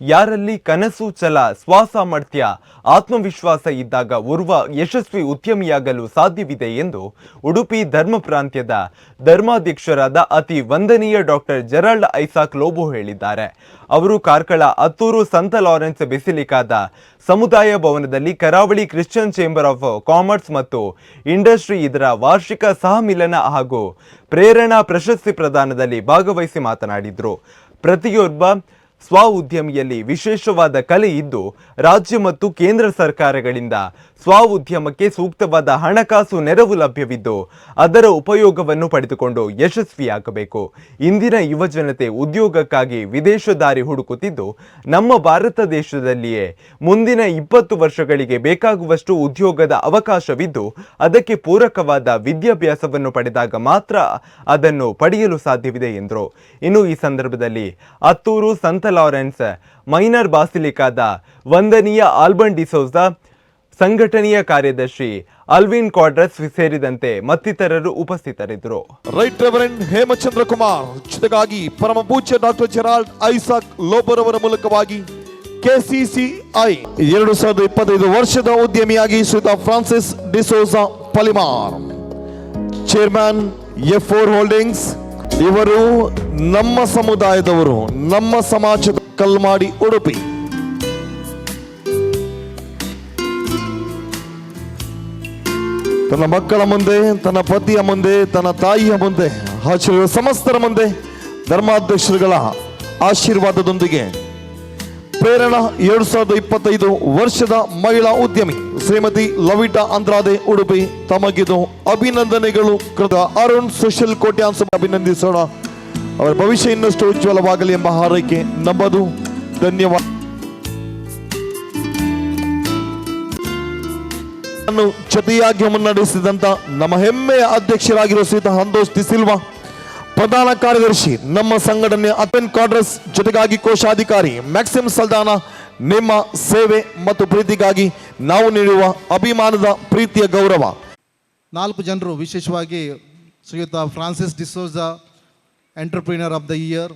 ಯಾರಲ್ಲಿ ಕನಸು ಛಲ ಸ್ವಾಸಾಮರ್ಥ್ಯ ಆತ್ಮವಿಶ್ವಾಸ ಇದ್ದಾಗ ಓರ್ವ ಯಶಸ್ವಿ ಉದ್ಯಮಿಯಾಗಲು ಸಾಧ್ಯವಿದೆ ಎಂದು ಉಡುಪಿ ಧರ್ಮ ಪ್ರಾಂತ್ಯದ ಧರ್ಮಾಧ್ಯಕ್ಷರಾದ ಅತಿ ವಂದನೀಯ ಡಾಕ್ಟರ್ ಜೆರಾಲ್ಡ್ ಐಸಾಕ್ ಲೋಬೋ ಹೇಳಿದ್ದಾರೆ. ಅವರು ಕಾರ್ಕಳ ಹತ್ತೂರು ಸಂತ ಲಾರೆನ್ಸ್ ಬೆಸಿಲಿಕಾದ ಸಮುದಾಯ ಭವನದಲ್ಲಿ Karavali Christian chamber of commerce ಮತ್ತು ಇಂಡಸ್ಟ್ರಿ ಇದರ ವಾರ್ಷಿಕ ಸಹಮಿಲನ ಹಾಗೂ ಪ್ರೇರಣಾ ಪ್ರಶಸ್ತಿ ಪ್ರದಾನದಲ್ಲಿ ಭಾಗವಹಿಸಿ ಮಾತನಾಡಿದರು. ಪ್ರತಿಯೊಬ್ಬ ಸ್ವ ಉದ್ಯಮಿಯಲ್ಲಿ ವಿಶೇಷವಾದ ಕಲೆ ಇದ್ದು ರಾಜ್ಯ ಮತ್ತು ಕೇಂದ್ರ ಸರ್ಕಾರಗಳಿಂದ ಸ್ವ ಉದ್ಯಮಕ್ಕೆ ಸೂಕ್ತವಾದ ಹಣಕಾಸು ನೆರವು ಲಭ್ಯವಿದ್ದು ಅದರ ಉಪಯೋಗವನ್ನು ಪಡೆದುಕೊಂಡು ಯಶಸ್ವಿಯಾಗಬೇಕು. ಇಂದಿನ ಯುವಜನತೆ ಉದ್ಯೋಗಕ್ಕಾಗಿ ವಿದೇಶ ದಾರಿ ಹುಡುಕುತ್ತಿದ್ದು ನಮ್ಮ ಭಾರತ ದೇಶದಲ್ಲಿಯೇ ಮುಂದಿನ ಇಪ್ಪತ್ತು ವರ್ಷಗಳಿಗೆ ಬೇಕಾಗುವಷ್ಟು ಉದ್ಯೋಗದ ಅವಕಾಶವಿದ್ದು ಅದಕ್ಕೆ ಪೂರಕವಾದ ವಿದ್ಯಾಭ್ಯಾಸವನ್ನು ಪಡೆದಾಗ ಮಾತ್ರ ಅದನ್ನು ಪಡೆಯಲು ಸಾಧ್ಯವಿದೆ ಎಂದರು. ಇನ್ನು ಈ ಸಂದರ್ಭದಲ್ಲಿ ಅತ್ತೂರು ಸಂತ ಲಾರೆನ್ಸ್, ಮೈನರ್ ಬಾಸಿಲಿಕಾದ ವಂದನೀಯ ಆಲ್ಬನ್ ಡಿಸೋಜಾ ಸಂಘಟನೆಯ ಕಾರ್ಯದರ್ಶಿ ಅಲ್ವಿನ್ ಕ್ವಾಡ್ರಸ್ ಸೇರಿದಂತೆ ಮತ್ತಿತರರು ಉಪಸ್ಥಿತರಿದ್ದರು. ರೈಟ್ ರೆವರೆಂಡ್ ಹೇಮಚಂದ್ರ ಕುಮಾರ್, ಜೊತೆಗಾಗಿ ಪರಮ ಪೂಜ್ಯ ಡಾಕ್ಟರ್ ಜೆರಾಲ್ಡ್ ಐಸಾಕ್ ಲೋಬರ್ ಅವರ ಮೂಲಕವಾಗಿ ಕೆಸಿಸಿಐ ಎರಡು ಸಾವಿರದ ಇಪ್ಪತ್ತೈದು ವರ್ಷದ ಉದ್ಯಮಿಯಾಗಿ ಶ್ರೀತ Francis D'Souza Palimar. Chairman F four holdings ಇವರು ನಮ್ಮ ಸಮುದಾಯದವರು, ನಮ್ಮ ಸಮಾಜದ ಕಲ್ಮಾಡಿ ಉಡುಪಿ. ತನ್ನ ಮಕ್ಕಳ ಮುಂದೆ, ತನ್ನ ಪತಿಯ ಮುಂದೆ, ತನ್ನ ತಾಯಿಯ ಮುಂದೆ ಹಾಜರಿರುವ ಸಮಸ್ತರ ಮುಂದೆ ಧರ್ಮಾಧ್ಯಕ್ಷರುಗಳ ಆಶೀರ್ವಾದದೊಂದಿಗೆ ಪ್ರೇರಣಾ ಎರಡು ಸಾವಿರದ ಇಪ್ಪತ್ತೈದು ವರ್ಷದ ಮಹಿಳಾ ಉದ್ಯಮಿ. ಶ್ರೀಮತಿ ಲವಿಟಾ ಅಂದ್ರಾದೆ ಉಡುಪಿ ತಮಗಿದು ಅಭಿನಂದನೆಗಳು. ಕೃತ ಅರುಣ್ ಸುಶೀಲ್ ಕೋಟ್ಯಾನ್ಸ ಅಭಿನಂದಿಸೋಣ. ಅವರ ಭವಿಷ್ಯ ಇನ್ನಷ್ಟು ಉಜ್ವಲವಾಗಲಿ ಎಂಬ ಹಾರೈಕೆ ನಂಬದು ಧನ್ಯವಾದ. ಜತೆಯಾಗಿ ಮುನ್ನಡೆಸಿದಂತ ನಮ್ಮ ಹೆಮ್ಮೆಯ ಅಧ್ಯಕ್ಷರಾಗಿರುವ ಶ್ರೀತ ಹಂದೋಸ್ ಸಿಲ್ವಾ. ಪ್ರಧಾನ ಕಾರ್ಯದರ್ಶಿ, ನಮ್ಮ ಸಂಘಟನೆ ಅತನ್ ಕಾಡ್ರಸ್ ಜೊತೆಗಾಗಿ ಕೋಶಾಧಿಕಾರಿ ಮ್ಯಾಕ್ಸಿಮ್ ಸಲ್ದಾನ ನಿಮ್ಮ ಸೇವೆ ಮತ್ತು ಪ್ರೀತಿಗಾಗಿ ನಾವು ನೀಡುವ ಅಭಿಮಾನದ ಪ್ರೀತಿಯ ಗೌರವ. ನಾಲ್ಕು ಜನರು ವಿಶೇಷವಾಗಿ ಶ್ರೀಯುತ Francis D'Souza entrepreneur of the year